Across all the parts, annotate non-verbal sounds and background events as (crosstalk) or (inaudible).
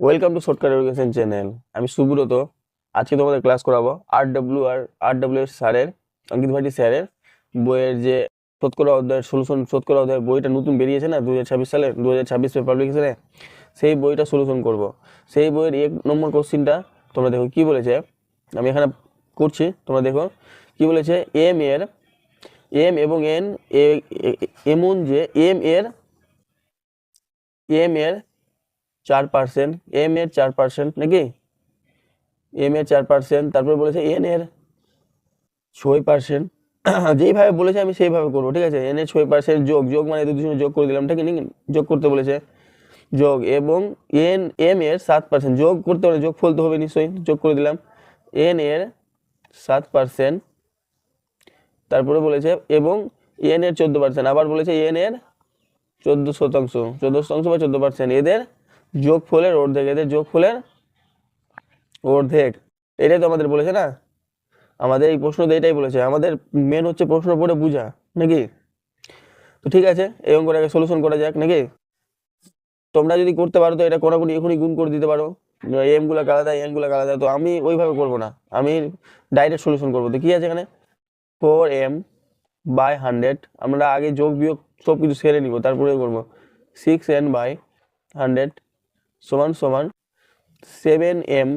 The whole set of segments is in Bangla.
Welcome to shortcut education channel আমি সুব্রত। আজকে তোমাদের ক্লাস করাবো আর ডাব্লিউ আর আর ডাব্লিউ এর স্যারের, অঙ্কিত ভাটি স্যারের বইয়ের যে শতকরা অধ্যায়ের সলিউশন শতকরা অধ্যায়ের বইটা নতুন বেরিয়েছে না দু হাজার ছাব্বিশ সালে দু হাজার ছাব্বিশ পাবলিকেশনে সেই বইটা সলিউশন করব। সেই বইয়ের এক নম্বর কোশ্চিনটা তোমরা দেখো, কি বলেছে? আমি এখানে করছি, তোমরা দেখো, কি বলেছে? এম এর এম এবং এন এমন যে এম এর এম এর চার পার্সেন্ট এম এর চার পার্সেন্ট নাকি? এম এর চার পার্সেন্ট তারপর বলেছে এন এর ছয় পার্সেন্ট (coughs) যেইভাবে বলেছে আমি সেইভাবে করব, ঠিক আছে? এন এর ছয় পার্সেন্ট যোগ যোগ মানে দুজনে যোগ করে দিলাম, ঠিক আছে? যোগ করতে বলেছে। যোগ এবং এন এম এর সাত পার্সেন্ট যোগ করতে হবে যোগ ফলতে হবে নিশ্চয়ই, যোগ করে দিলাম। এন এর সাত পার্সেন্ট তারপরে বলেছে এবং এন এর চোদ্দ পার্সেন্ট আবার বলেছে এন এর চোদ্দ শতাংশ চোদ্দ শতাংশ বা চোদ্দ পার্সেন্ট এদের যোগ ফলের অর্ধেক, এদের যোগ ফলের অর্ধেক। এটাই তো আমাদের বলেছে না? আমাদের এই প্রশ্ন তো এটাই বলেছে। আমাদের মেন হচ্ছে প্রশ্ন পড়ে বুঝা, নাকি? তো ঠিক আছে করে আগে সলিউশন করা যাক, নাকি? তোমরা যদি করতে পারো তো এটা কোনাকুনি এখনই গুণ করে দিতে পারো। এমগুলো আলাদা এনগুলো আলাদা, তো আমি ওইভাবে করব না। আমি ডাইরেক্ট সলিউশন করব। তো কি আছে এখানে? ফোর এম বাই হান্ড্রেড আমরা আগে যোগ বিয়োগ সব কিছু সেরে নিব তারপরে করব। সিক্স এন বাই হান্ড্রেড সমান সমান seven M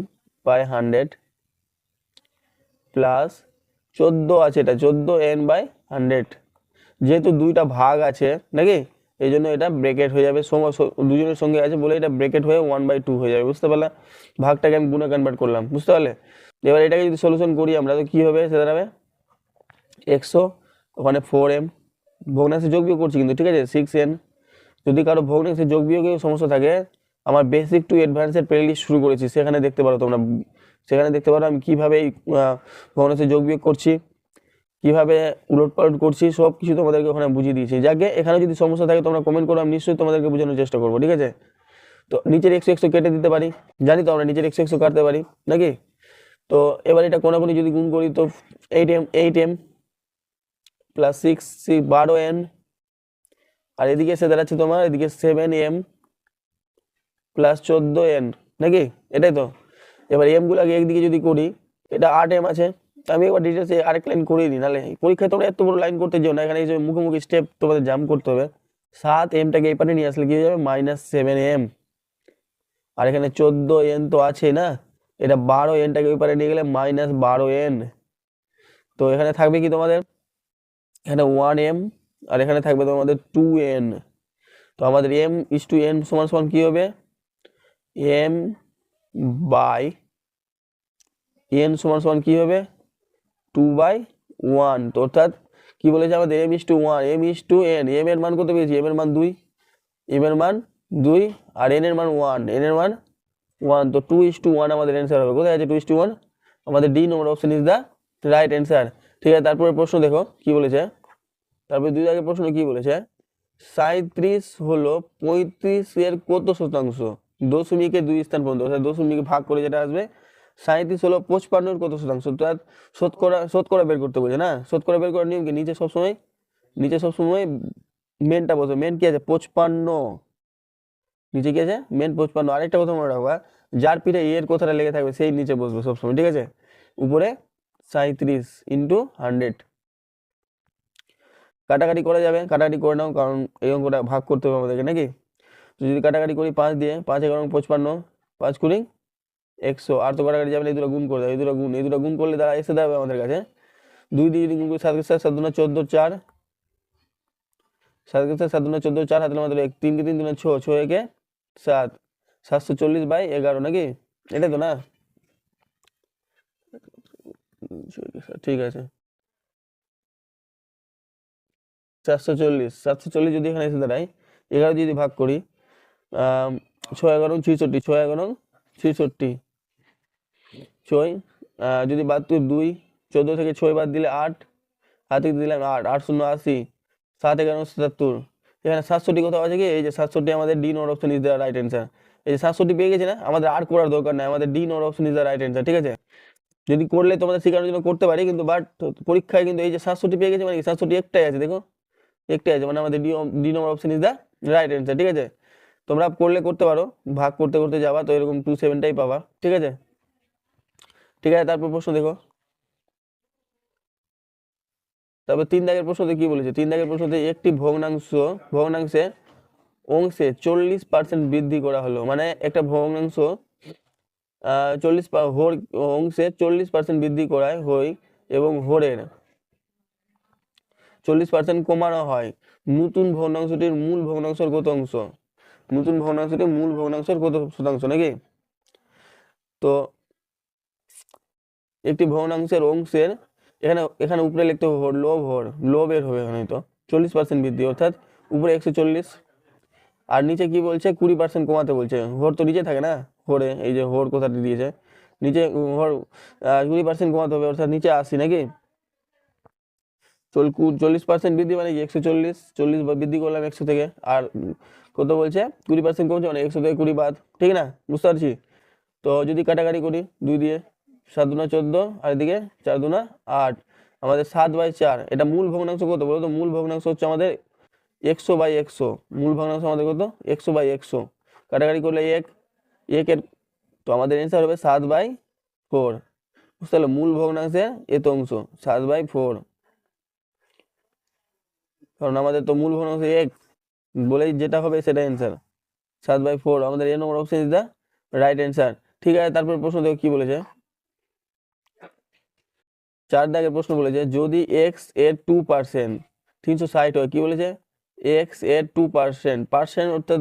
by hundred plus চোদ্দ আছে এটা, চোদ্দ এন বাই হান্ড্রেড যেহেতু দুইটা ভাগ আছে নাকি, এই জন্য এটা ব্রেকেট হয়ে যাবে স- দুজনের সঙ্গে আছে বলে এটা ব্রেকেট হয়ে ওয়ান বাই টু হয়ে যাবে, বুঝতে পারলে? ভাগটাকে আমি গুণে কনভার্ট করলাম, বুঝতে পারলে? এবার এটাকে যদি সলিউশন করি আমরা, তো কী হবে? সেটা দাঁড়াবে একশো ওখানে ফোর এম ভগ্নাংশে যোগ বিয়োগ করছি কিন্তু, ঠিক আছে? সিক্স এন যদি কারও ভগ্নাংশে যোগ বিয়োগে সমস্যা থাকে আমার বেসিক টু অ্যাডভান্সের প্লেলিস্ট শুরু করেছি। সেখানে দেখতে পারো তোমরা। সেখানে দেখতে পারো আমি কীভাবে এই ভগ্নাংশে যোগ বিয়োগ করছি, কীভাবে উলট পালট করছি সব কিছু তোমাদেরকে ওখানে বুঝিয়ে দিয়েছি। যাকে এখানে যদি সমস্যা থাকে তোমরা কমেন্ট করো, আমি নিশ্চয়ই তোমাদেরকে বোঝানোর চেষ্টা করব, ঠিক আছে? তো নিচের একশো একশো কেটে দিতে পারি। জানি তো আমরা নিচের একশো একশো কাটতে পারি, নাকি? তো এবার এটা কোনাকুনি যদি গুণ করি, তো eight M eight M plus six six বারো এন আর এদিকে এসে দাঁড়াচ্ছে তোমার, এদিকে সেভেন এম প্লাস চোদ্দ এন নাকি? এটাই তো। এবার এমগুলোকে একদিকে যদি করি, এটা আট এম আছে আমি এবার ডিটেলসে আরেক লাইন করিয়ে দিই নাহলে পরীক্ষায় তোমরা এত বড় লাইন করতে যাও না, এখানে এই যে মুখোমুখি স্টেপ তোমাদের জাম্প করতে হবে। সাত এমটাকে এই পারে নিয়ে আসলে কি হয়ে যাবে? মাইনাস সেভেন এম আর এখানে চোদ্দ এন তো আছে না, এটা বারো এনটাকে ওই পারে নিয়ে গেলে মাইনাস বারো এন তো এখানে থাকবে কি তোমাদের? এখানে ওয়ান এম আর এখানে থাকবে তোমাদের টু এন তো আমাদের এম ইস টু এন সমান সমান কি হবে? এম বাই এন সমান সমান কি হবে? টু বাই ওয়ান তো অর্থাৎ কি বলেছে আমাদের? M is two one M is two N M এর মান কত পেয়েছি? এম এর মান দুই। এম এর মান দুই আর এন এর মান ওয়ান এন এর মান ওয়ান তো টু ইস টু ওয়ান আমাদের অ্যান্সার হবে। কোথায় আছে টু ইস টু ওয়ান আমাদের D number option is the right answer ঠিক আছে, তারপরে প্রশ্ন দেখো, কি বলেছে? তারপরে দুই আগে প্রশ্ন কি বলেছে? সাঁত্রিশ হলো পঁয়ত্রিশের কত শতাংশ? দশমিকে দুই স্থান পর্যন্ত, অর্থাৎ দশমিকে ভাগ করে যেটা আসবে সাঁত্রিশ হলো পঁচপান্নর কত শতাংশ? তো আর শতকরা শতকরা বের করতে বলছে না? শতকরা বের করার নিয়ম কি? নিচে সবসময় নিচে সবসময় মেনটা বসে। মেন কি আছে? পঁচপান্ন। নিচে কি আছে? মেন পঁচপান্ন। আরেকটা কথা মনে রাখবা, যার পিঠে এর কথাটা লেগে থাকবে, সেই নিচে বসবে সবসময়, ঠিক আছে? উপরে সাঁত্রিশ ইন্টু হান্ড্রেড কাটাকাটি করা যাবে, কাটাকাটি করে নাও, কারণ এই অঙ্কটা ভাগ করতে হবে আমাদেরকে, নাকি? তো যদি কাটাকাটি করি পাঁচ দিয়ে, পাঁচ এগারো, পঁচপান্ন, পাঁচ কুড়ি, একশো। আর তো কাটাকাটি যাবে এই দুটো গুণ করে দেবে এই দুটো গুণ, এই দুটো গুণ করলে তারা এসে দেবে আমাদের কাছে। দুই দিয়ে যদি গুণ করি, সাত সাত সাত দুনা চোদ্দ চার, সাত সাত সাত দুনা চোদ্দ চার, হাতে আমাদের এক, তিন তিন দুনা ছ ছ একে সাত। সাতশো চল্লিশ বাই এগারো নাকি? এটাই তো না? ঠিক আছে। চারশো চল্লিশ, সাতশো চল্লিশ যদি এখানে এসে দাঁড়ায় এগারো যদি ভাগ করি ছয় এগারো, ছিষট্টি, ছয় এগারো, ছিষট্টি। ছয় যদি বাদ তুই দুই, চোদ্দ থেকে ছয় বাদ দিলে আট হাতে দিলাম আট আট শূন্য আশি, সাত এগারো সাতাত্তর। এখানে সাতষট্টি কোথাও আছে কি? এই যে সাতষট্টি আমাদের D note option is the right answer এই যে সাতষট্টি পেয়ে গেছে না? আমাদের আর করার দরকার নাই। আমাদের D note option is the right answer ঠিক আছে? যদি করলে তোমাদের শেখানোর জন্য করতে পারি, কিন্তু বাট পরীক্ষায় কিন্তু এই যে সাতষট্টি পেয়ে গেছে মানে সাতষট্টি একটাই আছে, দেখো। একটাই আছে মানে আমাদের D D number option is the right answer ঠিক আছে? তোমরা করলে করতে পারো, ভাগ করতে করতে যাবা, তো এরকম টু সেভেনটাই পাবা, ঠিক আছে? ঠিক আছে, তারপর প্রশ্ন দেখো। তারপর তিন দাগের প্রশ্নতে কি বলেছে? তিন দাগের প্রশ্নতে একটি ভগ্নাংশ ভগ্নাংশে অংশে চল্লিশ পার্সেন্ট বৃদ্ধি করা হলো। মানে একটা ভগ্নাংশ চল্লিশ হোর অংশে চল্লিশ পার্সেন্ট বৃদ্ধি করায় হয় এবং হোরের। চল্লিশ পার্সেন্ট কমানো হয়। নতুন ভগ্নাংশটির মূল ভগ্নাংশের কত অংশ। নতুন ভগ্নাংশটির মূল ভগ্নাংশের কত শতাংশ নাকি? তো একটি ভগ্নাংশের অংশের, এখানে এখানে উপরে লিখতে হবে লোভ হর লোভের হবে এখানে তো চল্লিশ পার্সেন্ট বৃদ্ধি, অর্থাৎ উপরে একশো চল্লিশ। আর নিচে কি বলছে? কুড়ি পার্সেন্ট কমাতে বলছে। হোর তো নিচে থাকে না হোরে এই যে হোর কথাটি দিয়েছে। নিচে হোর কুড়ি পার্সেন্ট কমাতে হবে, অর্থাৎ নিচে আসি নাকি? চল্লিশ পার্সেন্ট বৃদ্ধি মানে একশো চল্লিশ চল্লিশ বৃদ্ধি করলাম একশো থেকে। আর কত বলছে? কুড়ি পার্সেন্ট কমছে মানে একশো থেকে কুড়ি বাদ। ঠিক না? বুঝতে পারছি? তো যদি কাটাকাটি করি, দুই দিয়ে সাত দুনা চোদ্দ, আর এদিকে চার দুনা আট। আমাদের সাত বাই চার, এটা মূল ভগ্নাংশ কত বলো তো মূল ভগ্নাংশ হচ্ছে আমাদের একশো বাই একশো। মূল ভগ্নাংশ আমাদের কত? একশো বাই একশো। কাটাকাটি করলে এক একের তো আমাদের অ্যান্সার হবে সাত বাই ফোর বুঝতে পারল? মূল ভগ্নাংশের এত অংশ, সাত বাই ফোর কারণ আমাদের তো মূল ভগ্নাংশ এক্স বলেই যেটা হবে সেটা অ্যান্সার সাত বাই ফোর আমাদের A number option is the right answer ঠিক আছে, তারপর প্রশ্ন দেখো কি বলেছে? চার দাগের প্রশ্ন বলেছে, যদি এক্সের টু পার্সেন্ট তিনশো ষাট হয়, কি বলেছে? এক্সের টু পার্সেন্ট পার্সেন্ট অর্থাৎ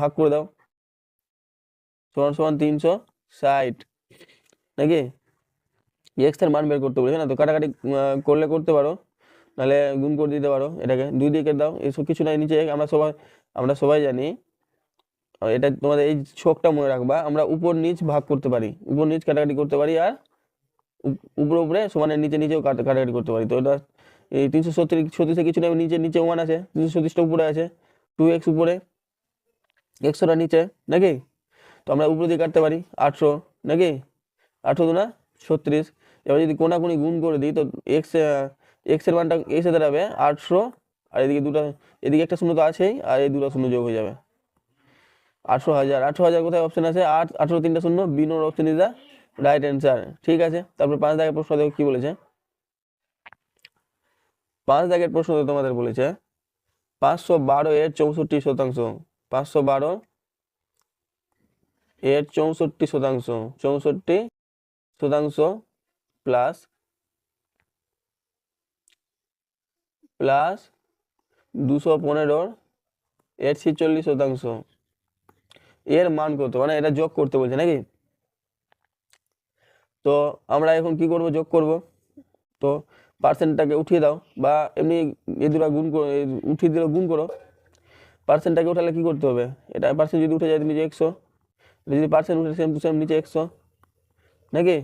ভাগ করে দাও। সমান সমান তিনশো ষাট। নাকি? এক্সের মান বের করতে বলেছে না? তো কাটাকাটি করলে করতে পারো। নাহলে গুণ করে দিতে পারো এটাকে। দুই দিকে দাও এসব কিছু নাই, নিচে আমরা সবাই আমরা সবাই জানি এটা তোমাদের এই ছকটা মনে রাখবা, আমরা উপর নিচ ভাগ করতে পারি। উপর নিচ কাটাকাটি করতে পারি আর উপ- উপরে উপরে সমানের নিচে নিচেও কাটা- কাটাকাটি করতে পারি। তো এটা, এই তিনশো সত্তর ছত্রিশে কিছু নেই, নিচে নিচে ওয়ান আছে, তিনশো ছত্রিশটা উপরে আছে টু এক্স উপরে, একশোটা নিচে, নাকি? তো আমরা উপরে দিয়ে কাটতে পারি, আটশো, নাকি? আটশো দুনা, ছত্রিশ। এবার যদি কোনাকুনি গুণ করে দিই, তো এক্স এক্সের মানটা এসে দাঁড়াবে আটশো, আর এদিকে দুটো, এদিকে একটা শূন্য তো আছেই, আর এই দুটো শূন্য যোগ হয়ে যাবে। আটশো হাজার আটশো হাজার কোথায় অপশান আছে? আট আটশো তিনটা শূন্য বিনোর option is the right answer ঠিক আছে? তারপরে পাঁচ দাগের প্রশ্ন দেখো কি বলেছে? পাঁচ দাগের প্রশ্ন তোমাদের বলেছে। পাঁচশো বারো এর চৌষট্টি শতাংশ, পাঁচশো বারো এর চৌষট্টি শতাংশ চৌষট্টি শতাংশ প্লাস প্লাস দুশো পনেরোর এর ছিচল্লিশ শতাংশ। এর মান কত? মানে এটা যোগ করতে বলছে নাকি? তো আমরা এখন কি করব? যোগ করব। তো পার্সেন্টটাকে উঠিয়ে দাও বা এমনি এ দুটা গুণ করো উঠিয়ে দিলে গুণ করো। পার্সেন্টটাকে উঠালে কি করতে হবে? এটা পার্সেন্ট যদি উঠে যায় নিচে একশো যদি পার্সেন্ট উঠে সেম টু সেম নিচে একশো, নাকি?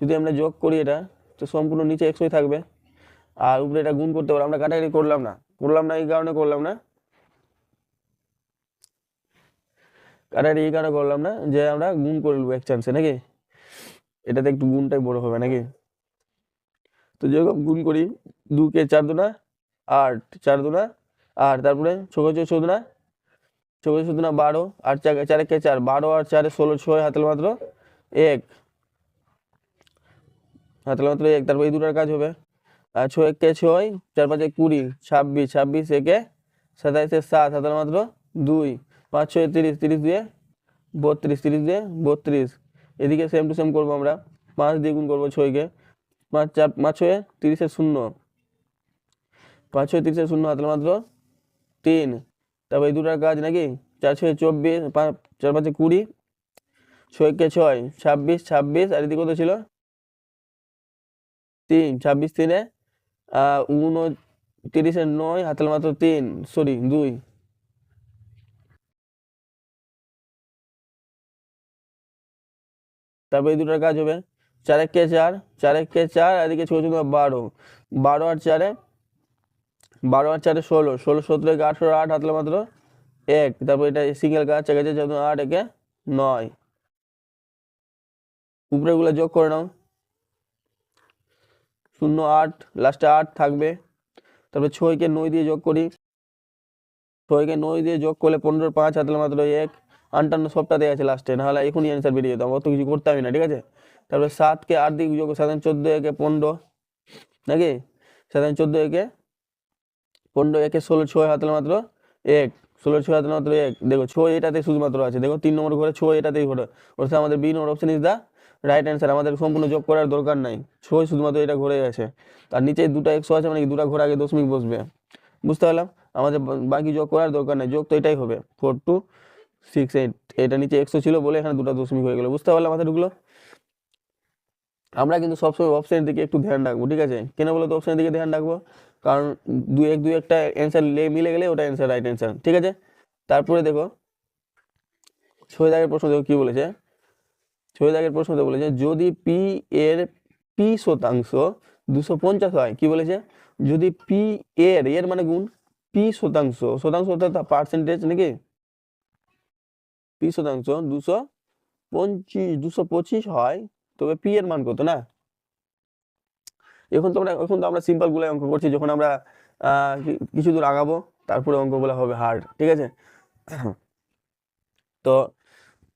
যদি আমরা যোগ করি এটা, তো সম্পূর্ণ নিচে একশোই থাকবে। আর উপরে এটা গুণ করতে পারো, আমরা কাটাকাটি করলাম না। করলাম না এই কারণে করলাম না। কাটাকাটি এই কারণে করলাম না যে আমরা গুণ করে নেব এক চান্সে নাকি? এটাতে একটু গুণটাই বড় হবে, নাকি? তো যেরকম গুণ করি, দুকে চার দুনা, আট চার দুনা, আট, তারপরে ছোটো ছোটো চোদ্দনা ছোটো চোদ্দনা বারো, আর চার, চারে কে চার, বারো আর চারে ষোলো, ছয় হাতের মাত্র এক। হাতের মাত্র এক, তারপর এই দুটার কাজ হবে। আর ছয় একে ছয়, চার পাঁচে কুড়ি, ছাব্বিশ ছাব্বিশ, একে সাতাইশে সাত হাতের মাত্র দুই, পাঁচ, ছয়, তিরিশ তিরিশ দিয়ে বত্রিশ, তিরিশ দিয়ে বত্রিশ। এদিকে সেম টু সেম করব আমরা। পাঁচ দিয়ে গুণ করব ছয়কে। পাঁচ, চার, পাঁচ, ছয়ে তিরিশে শূন্য। পাঁচ, ছয় তিরিশে শূন্য, হাতের মাত্র তিন। তারপর এই দুটার কাজ নাকি? চার, ছয় চব্বিশ পাঁচ চার পাঁচে কুড়ি, ছয়কে ছয়, ছাব্বিশ ছাব্বিশ, আর এদিকে কত ছিল? তিন, ছাব্বিশ তিনে আহ, উনতিরিশে নয়, হাতের মাত্র তিন সরি দুই। তারপর এই দুটার কাজ হবে। চার একে চার চার একে চার, আর এদিকে ছোটো ছোটো বারো। বারো আর চারে, বারো আর চারে ষোলো ষোলো, সতেরো একে আঠেরো, আট হাতলে মাত্র এক। তারপর এটা সিঙ্গেল কাজ, চার কাছে চোদ্দ আট একে নয়। উপরেগুলো যোগ করে নাও। শূন্য আট লাস্টে আট থাকবে। তারপরে ছয়কে নয় দিয়ে যোগ করি। ছয়কে নয় দিয়ে যোগ করলে পনেরো পাঁচ হাতলে মাত্র এক। আটান্ন সবটা দেওয়া আছে লাস্টে নাহলে এখনই অ্যান্সার বেরিয়ে যেত আমার অত কিছু করতে হবে না, ঠিক আছে? তারপরে সাতকে আট দিয়ে যোগ সাধারণ চোদ্দ একে পনেরো, নাকি? সাধারণ চোদ্দ একে পনেরো, একে ষোলো, ছয় হাতলে মাত্র এক। ষোলো, ছয় হাতলে মাত্র এক। দেখো, ছয় এটাতে শুধুমাত্র আছে। দেখো, তিন নম্বর ঘরে ছয় এটাতেই ঘরে অর্থাৎ আমাদের B number option is the right answer আমাদের সম্পূর্ণ যোগ করার দরকার নাই। ছয় শুধুমাত্র এটা ঘুরে গেছে আর নিচে দুটো একশো আছে মানে দুটা ঘোরা আগে দশমিক বসবে। বুঝতে পারলাম? আমাদের বাকি যোগ করার দরকার নাই। যোগ তো এটাই হবে। ফোর টু সিক্স এইট এটা নিচে একশো ছিল বলে এখানে দুটো দশমিক হয়ে গেলো। বুঝতে পারলাম মাথায় ঢুকলো আমরা কিন্তু সবসময় অপশানের দিকে একটু ধ্যান রাখব, ঠিক আছে? কেন বলো তো অপশনের দিকে ধ্যান রাখব? কারণ দু এক দু একটা অ্যান্সার মিলে গেলে ওটা অ্যান্সার রাইট অ্যান্সার ঠিক আছে? তারপরে দেখো, ছয় দাগের প্রশ্ন দেখো কি বলেছে? ছয় দাগের প্রশ্নতে বলেছে, যদি পি এর পি শতাংশ দুশো পঞ্চাশ হয়, কি বলেছে? যদি পি এর এর মানে গুণ পি শতাংশ শতাংশ অর্থাৎ পার্সেন্টেজ নাকি? পি শতাংশ দুশো পঁচিশ দুশো পঁচিশ হয়, তবে পি এর মান কত না? এখন তো আমরা এখন তো আমরা সিম্পলগুলো অঙ্ক করছি, যখন আমরা কিছু দূর আগাবো, তারপরে অঙ্কগুলো হবে হার্ড ঠিক আছে? তো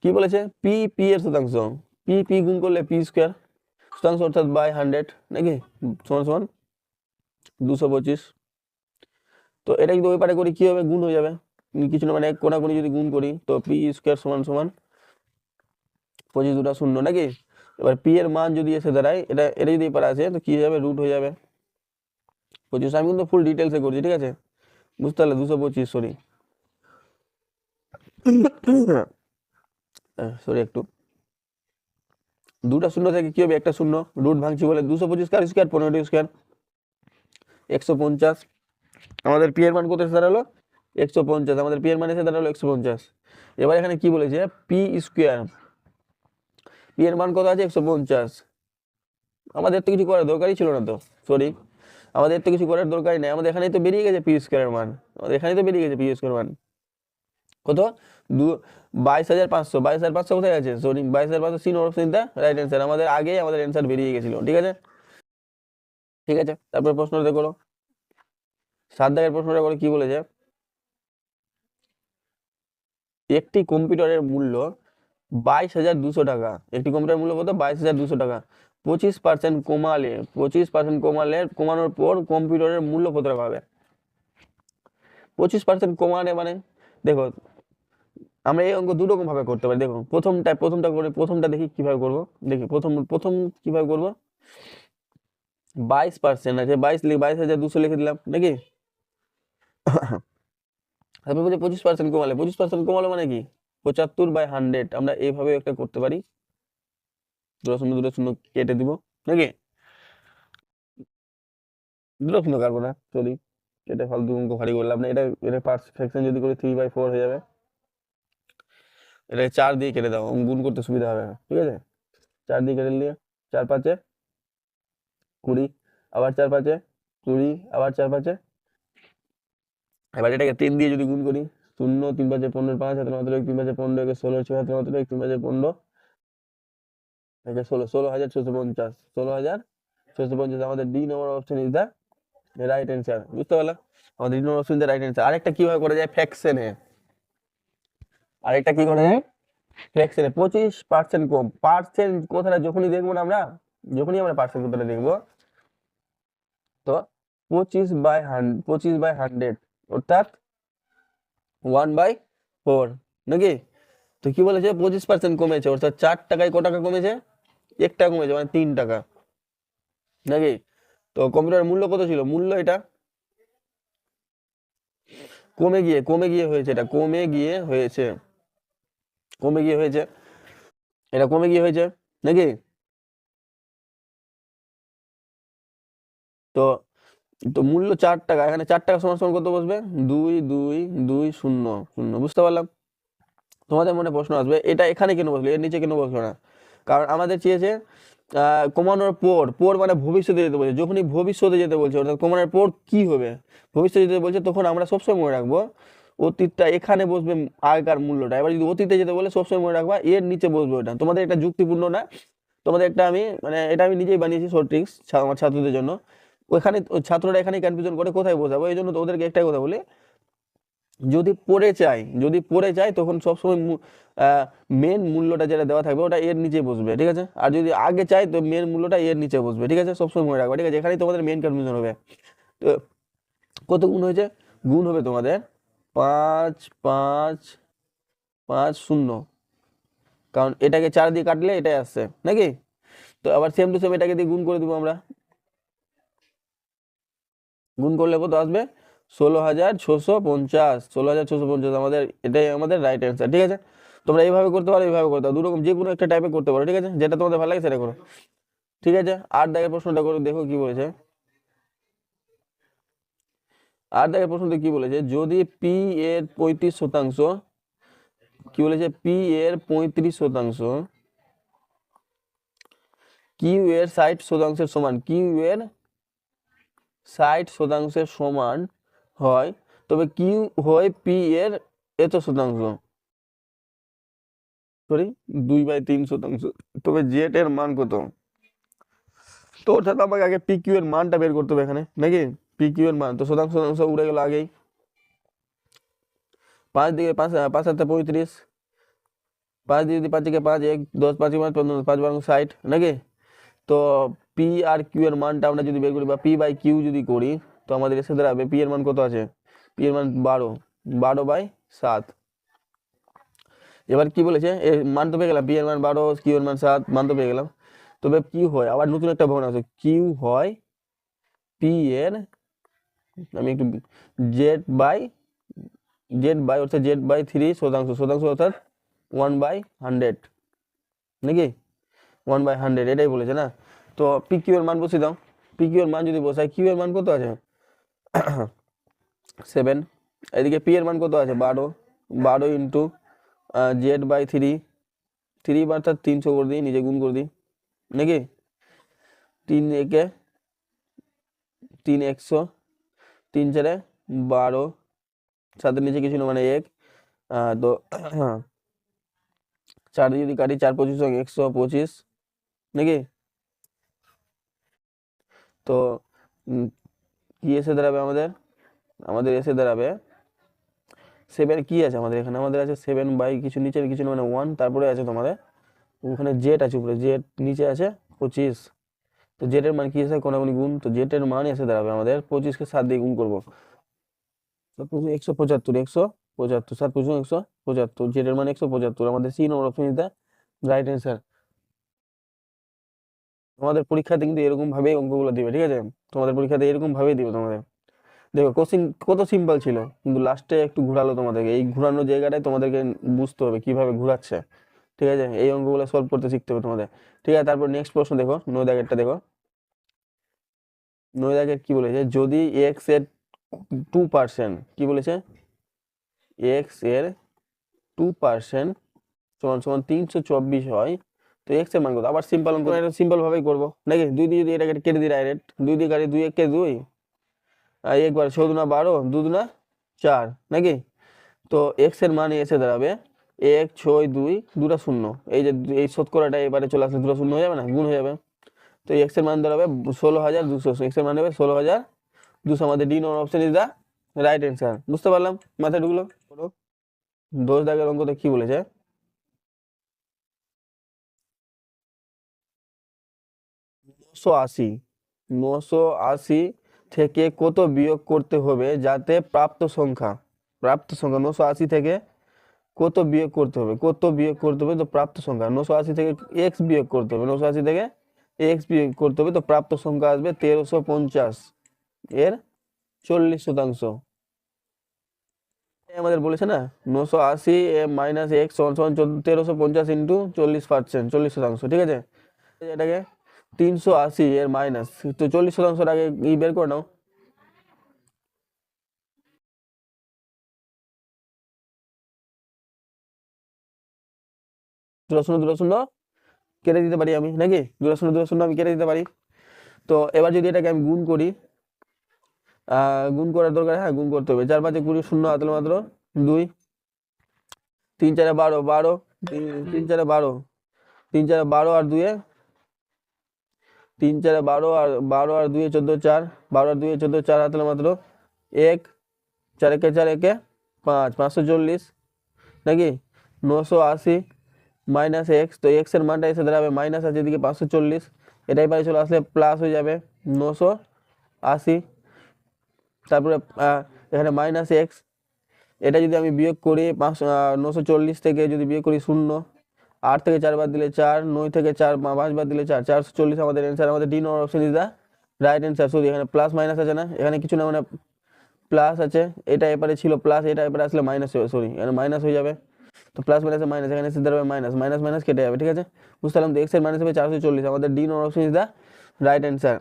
কি বলেছে? পি পি এর শতাংশ। পি পি গুণ করলে পি স্কোয়ার শতাংশ অর্থাৎ বাই হান্ড্রেড নাকি? সমান সমান দুশো পঁচিশ। তো এটা যদি ওই পারে করি, কি হবে? গুণ হয়ে যাবে। কিছু না মানে এক কোনা কোনি যদি গুণ করি, তো পি স্কোয়ার সমান সমান পঁচিশ দুটা শূন্য, নাকি? এবার পি এর মান যদি এসে দাঁড়ায়, এটা এটা যদি এপারে আছে তো কি হয়ে যাবে? রুট হয়ে যাবে। পঁচিশ, আমি কিন্তু ফুল ডিটেলসে করছি, ঠিক আছে? বুঝতে পারলে? দুশো পঁচিশ সরি সরি একটু। দুটা শূন্য থেকে কি হবে? একটা শূন্য। রুট ভাঙছি বলে দুশো পঁচিশ কার স্কোয়ার পনেরোটি স্কোয়ার একশো পঞ্চাশ। আমাদের পি এর মান কত দাঁড়াল? একশো পঞ্চাশ। আমাদের পি এর মান এসে দাঁড়াল একশো পঞ্চাশ। এবার এখানে কি বলেছে? পি স্কোয়ার পি এর মান কত আছে? একশো পঞ্চাশ। আমাদের তো কিছু করার দরকারই ছিল না তো সরি আমাদের তো কিছু করার দরকারই নেই। আমাদের এখানেই তো বেরিয়ে গেছে পি স্কোয়ারের মান। আমাদের এখানেই তো বেরিয়ে গেছে পি স্কোয়ার মান। কত? দু বাইশ হাজার পাঁচশো, বাইশ হাজার পাঁচশো কোথায় আছে? সরি বাইশ হাজার পাঁচশো সিন অপশনটা রাইট অ্যান্সার আমাদের আগেই আমাদের অ্যান্সার বেরিয়ে গেছিল, ঠিক আছে? ঠিক আছে, তারপর প্রশ্নটা করো। সাত দাগের প্রশ্নটা করে কি বলেছে? একটি কম্পিউটারের মূল্য বাইশ হাজার দুশো টাকা। একটি কম্পিউটার মূল্য কত? বাইশ হাজার দুশো টাকা। পঁচিশ পার্সেন্ট কমালে, পঁচিশ পার্সেন্ট কমালে, কমানোর পর কম্পিউটারের মূল্য কত টাকা হবে? পঁচিশ পার্সেন্ট কমানে মানে দেখো আমরা এই অঙ্ক দু রকম ভাবে করতে পারি। দেখো প্রথমটা প্রথমটা করে, প্রথমটা দেখি কীভাবে করব। দেখি, প্রথম প্রথম কীভাবে করব? বাইশ পার্সেন্ট আছে, বাইশ লিখে, বাইশ হাজার দুশো লিখে দিলাম, নাকি? তারপর বলছে পঁচিশ পার্সেন্ট কমালে। পঁচিশ পার্সেন্ট কমালো মানে কি? পঁচাত্তর বাই হান্ড্রেড আমরা এইভাবে একটা করতে পারি। দুটো শূন্য দুটো শূন্য কেটে দিব, নাকি? দুটো শূন্য কাটবো না সরি কেটে ফালতু অঙ্ক ভারী করলাম না। এটা এটা পারফেকশন যদি করি থ্রি বাই ফোর হয়ে যাবে। এটা চার দিয়ে কেটে দাও, গুণ করতে সুবিধা হবে ঠিক আছে? চার দিয়ে কেটে নিয়ে চার পাঁচে কুড়ি, আবার চার পাঁচে কুড়ি, আবার চার পাঁচে এবার এটাকে তিন দিয়ে যদি গুণ করি, শূন্য, তিন পাঁচে পনেরো, পাঁচ হাতের মাত্র তিন পাঁচে পনেরো, একে ষোলো, ছয় হাতের মাত্র তিন পাঁচে পনেরো ষোলো ষোলো হাজার ছশো পঞ্চাশ, ষোলো হাজার ছশো পঞ্চাশ, আমাদের D number option is the right answer বুঝতে পারলাম আমাদের D number option the right answer আরেকটা কীভাবে করা যায়? ফ্র্যাকশনে আরেকটা কি করে? ফ্র্যাকশনে পঁচিশ পার্সেন্ট কম। পার্সেন্ট কথাটা যখনই দেখব না আমরা, যখনই আমরা পার্সেন্ট কথাটা দেখব? তো পঁচিশ বাই হান্ড্রেড পঁচিশ বাই হান্ড্রেড অর্থাৎ ওয়ান বাই ফোর নাকি? তো কি বলেছে? পঁচিশ পার্সেন্ট কমেছে, অর্থাৎ চার টাকায় ক টাকা কমেছে? এক টাকা কমেছে মানে তিন টাকা, নাকি? তো কম্পিউটার মূল্য কত ছিল? মূল্য এটা কমে গিয়ে কমে গিয়ে হয়েছে এটা, কমে গিয়ে হয়েছে। কমে গিয়ে হয়েছে। এটা কমে গিয়ে হয়েছে নাকি? তো তো মূল্য চার টাকা, এখানে চার টাকা সমান সমান কত বসবে? দুই দুই দুই, শূন্য শূন্য, বুঝতে পারলাম? তোমাদের মনে প্রশ্ন আসবে, এটা এখানে কেন বসল? এর নিচে কেন বসল না? কারণ আমাদের চেয়েছে কমানোর পর পর মানে ভবিষ্যতে যেতে বলছে, যখনই ভবিষ্যতে যেতে বলছে, অর্থাৎ কমানোর পর কি হবে? ভবিষ্যতে যেতে বলছে, তখন আমরা সবসময় মনে রাখব অতীতটা এখানে বসবে আগেকার মূল্যটা। এবার যদি অতীতে যেতে বলে, সবসময় মনে রাখবা, এর নিচে বসবে ওটা। তোমাদের একটা যুক্তিপূর্ণ না। তোমাদের একটা আমি মানে এটা আমি নিজেই বানিয়েছি শর্ট ট্রিক্স আমার ছাত্রদের জন্য। ওখানে ছাত্ররা এখানে কনফিউশন করে কোথায় বসাবো, এই জন্য তো ওদেরকে একটাই কথা বলি। যদি পড়ে চাই যদি পড়ে চাই তখন সবসময় মেন মূল্যটা যেটা দেওয়া থাকবে, ওটা এর নিচে বসবে, ঠিক আছে? আর যদি আগে চাই তো মেন মূল্যটা এর নিচে বসবে, ঠিক আছে? সবসময় মনে রাখবে, ঠিক আছে? এখানেই তোমাদের মেন কনফিউশন হবে। তো, কত গুণ হয়েছে? গুণ হবে তোমাদের। পাঁচ পাঁচ পাঁচ, শূন্য। কারণ এটাকে চার দিয়ে কাটলে এটাই আসছে, নাকি? তো আবার সেম টু সেম এটাকে দিয়ে গুণ করে দেবো আমরা। গুণ করলে কত আসবে? ষোলো হাজার ছশো পঞ্চাশ। ষোলো হাজার ছশো পঞ্চাশ, আমাদের, এটাই আমাদের রাইট অ্যান্সার ঠিক আছে? তোমরা এইভাবে করতে পারো, এইভাবে করতে পারো। দুরকম যে কোনো একটা টাইপে করতে পারো, ঠিক আছে? যেটা তোমাদের ভালো লাগে সেটা করো। ঠিক আছে? আট দাগের প্রশ্নটা করো, দেখো কি বলেছে। আট দাগের প্রশ্নটা কি বলেছে? যদি পি এর পঁয়ত্রিশ শতাংশ, কি বলেছে? পি এর পঁয়ত্রিশ শতাংশ কিউ এর ষাট শতাংশের সমান কিউ এর ষাট শতাংশের সমান হয়, তবে কিউ হয় পি এর এত শতাংশ। সরি দুই বাই তিন শতাংশ। তবে জেড এর মান কত? তো অর্থাৎ আমাকে আগে পি কিউ এর মানটা বের করতে হবে এখানে, নাকি? পি কিউ এর মান তো শতাংশ শতাংশ উড়ে গেল আগেই পাঁচ দিকে পাঁচ পাঁচ হাতে পঁয়ত্রিশ পাঁচ যদি পাঁচ দিকে পাঁচ এক দশ পাঁচ পাঁচ পাঁচ বারো ষাট নাকি তো পি আর কিউ এর মানটা আমরা যদি বের করি বা পি বাই কিউ যদি করি তো আমাদের এসে দাঁড়াবে পি এর মান কত আছে পি এর মান বারো বারো বাই সাত এবার কি বলেছে এর মান তো পেয়ে গেলাম পি এর মান বারো কিউ এর মান সাত মান তো পেয়ে গেলাম তবে কিউ হয় আবার নতুন একটা ভগ্ন আছে কিউ হয় পি এর আমি একটু জেড বাই জেড বাই অর্থাৎ জেড বাই থ্রি শতাংশ শতাংশ অর্থাৎ ওয়ান বাই হান্ড্রেড নাকি? ওয়ান বাই হান্ড্রেড এটাই বলেছে না? তো পি এর মান বসিয়ে দাও। পি কিউ এর মান যদি বসাই কিউ এর মান কত আছে? (coughs) সেভেন এদিকে পি এর মান কত আছে? বারো। বারো into Z by three three অর্থাৎ তিনশো করে দিই, নিজে গুণ করে দিই। নাকি? তিন একে, তিন একশো। তিন চারে বারো। সাতের নিচে কিছু মানে এক। তো চার যদি কাটি চার পঁচিশ একশো পঁচিশ, নাকি? তো কি এসে দাঁড়াবে আমাদের? আমাদের এসে দাঁড়াবে সেভেন কি আছে আমাদের এখানে? আমাদের আছে সেভেন বাই কিছু নিচের, কিছু মানে ওয়ান তারপরে আছে তোমাদের, ওখানে জেড আছে উপরে জেড নিচে আছে পঁচিশ। তো জেটের মান কি এসে কোনাগুনি গুণ। তো জেটের মান এসে দাঁড়াবে আমাদের পঁচিশকে সাত দিয়ে গুণ করব। একশো পঁচাত্তর একশো পঁচাত্তর, সাত পঁচিশ, একশো পঁচাত্তর। জেটের মান একশো পঁচাত্তর। আমাদের সি নম্বর অপশন দিতে রাইট অ্যান্সার তোমাদের পরীক্ষাতে কিন্তু এরকম ভাবেই অঙ্কগুলো দিবে, ঠিক আছে? তোমাদের পরীক্ষাতে এরকম ভাবেই দিবে তোমাদের। দেখো কোশ্চিন কত সিম্পল ছিল? কিন্তু লাস্টে একটু ঘোরালো তোমাদেরকে। এই ঘোরানোর জায়গাটাই তোমাদেরকে বুঝতে হবে কীভাবে ঘোরাচ্ছে। ঠিক আছে? এই অঙ্কগুলো সলভ করতে শিখতে হবে তোমাদের। ঠিক আছে, তারপর নেক্সট প্রশ্ন দেখো নয় দাগেরটা দেখো। নয় দাগের কি বলেছে? যদি এক্সের টু পার্সেন্ট কি বলেছে? এক্সের টু পার্সেন্ট সমান সমান তিনশো চব্বিশ হয়, তো এক্সের মান কত? আবার সিম্পল অঙ্ক সিম্পল ভাবেই করব। নাকি? দুই দিয়ে যদি এটাকে কেটে দিই ডাইরেক্ট দুই দিয়ে কাটি দুই, একে দুই, আর একবার চৌদুনা বারো, দুদুনা চার, নাকি? তো এক্সের মান এসে দাঁড়াবে এক, ছয়, দুই, দুটা শূন্য। এই যে এই শতকরাটা এবারে চলে আসলে দুটো শূন্য হয়ে যাবে না? গুণ হয়ে যাবে। তো এক্সের মান দাঁড়াবে ষোলো হাজার দুশো। এক্সের মান হবে ষোলো হাজার দুশো। আমাদের D number option is the right answer বুঝতে পারলাম মাথায় ঢুকলো। দশ দাগের অঙ্কতে কি বলেছে? নশো আশি। নশো আশি থেকে কত বিয়োগ করতে হবে যাতে প্রাপ্ত সংখ্যা? প্রাপ্ত সংখ্যা নশো আশি থেকে কত বিয়োগ করতে হবে, কত বিয়োগ করতে হবে তো প্রাপ্ত সংখ্যা, নশো আশি থেকে এক্স বিয়োগ করতে হবে, নশো আশি থেকে এক্স বিয়োগ করতে হবে তো প্রাপ্ত সংখ্যা আসবে তেরোশো পঞ্চাশ, এর চল্লিশ শতাংশ। আমাদের বলেছে না, নশো আশি মাইনাস এক্স সমান তেরোশো পঞ্চাশ ইন্টু চল্লিশ পার্সেন্ট, চল্লিশ শতাংশ, ঠিক আছে? এটাকে তিনশো আশি এর মাইনাস, তো চল্লিশ শতাংশের আগে ই বের করে নাও দুটো শূন্য কেটে দিতে পারি আমি, নাকি? দুটো শূন্য আমি কেটে দিতে পারি। তো এবার যদি এটাকে আমি গুণ করি গুণ করার দরকার হ্যাঁ গুণ করতে হবে। চার পাঁচে কুড়ি, শূন্য হাতলে মাত্র, দুই, তিন চারে বারো বারো, তিন চারে বারো, তিন চারে বারো আর দুয়ে, তিন চারে বারো আর বারো আর দুয়ে চোদ্দ, চার, বারো আর দুয়ে চোদ্দ, চার হাতলে মাত্র, এক, চার একে চার একে, পাঁচ, পাঁচশো চল্লিশ, নাকি? নশো আশি মাইনাস এক্স, তো এক্সের মানটা এসে দাঁড়াবে মাইনাস আছে এদিকে পাঁচশো চল্লিশ, এটাই পারে চলে আসলে প্লাস হয়ে যাবে নশো আশি। তারপরে এখানে মাইনাস এক্স, এটা যদি আমি বিয়োগ করি পাঁচশো নশো চল্লিশ থেকে যদি বিয়োগ করি শূন্য, আট থেকে চার বাদ দিলে চার, নয় থেকে চার পাঁচ বাদ দিলে চার, চারশো চল্লিশ আমাদের অ্যান্সার আমাদের D number option is the right answer শুধু এখানে প্লাস মাইনাস আছে না? এখানে কিছু না মানে প্লাস আছে, এটা এবারে ছিল প্লাস এটা এবারে আসলে মাইনাস সরি এখানে মাইনাস হয়ে যাবে। তো প্লাস মাইনাসে মাইনাস এখানে এসে দাঁড়াবে মাইনাস মাইনাস মাইনাস কেটে যাবে, ঠিক আছে? বুঝতে পারলাম? তো এক্সের মাইনাস হবে চারশো চল্লিশ, আমাদের D number option is the right answer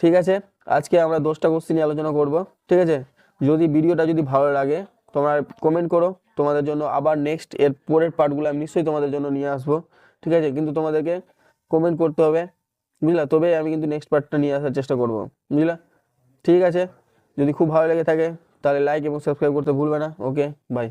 ঠিক আছে? আজকে আমরা দশটা কোশ্চেন নিয়ে আলোচনা করব, ঠিক আছে? যদি ভিডিওটা যদি ভালো লাগে, তোমরা কমেন্ট করো, তোমাদের জন্য আবার নেক্সট এর পরের পার্টগুলো আমি নিশ্চয়ই তোমাদের জন্য নিয়ে আসব, ঠিক আছে? কিন্তু তোমাদেরকে কমেন্ট করতে হবে, বুঝলা? তবে আমি কিন্তু নেক্সট পার্টটা নিয়ে আসার চেষ্টা করব, বুঝলা? ঠিক আছে? যদি খুব ভালো লেগে থাকে, তাহলে লাইক এবং সাবস্ক্রাইব করতে ভুলবে না ওকে বাই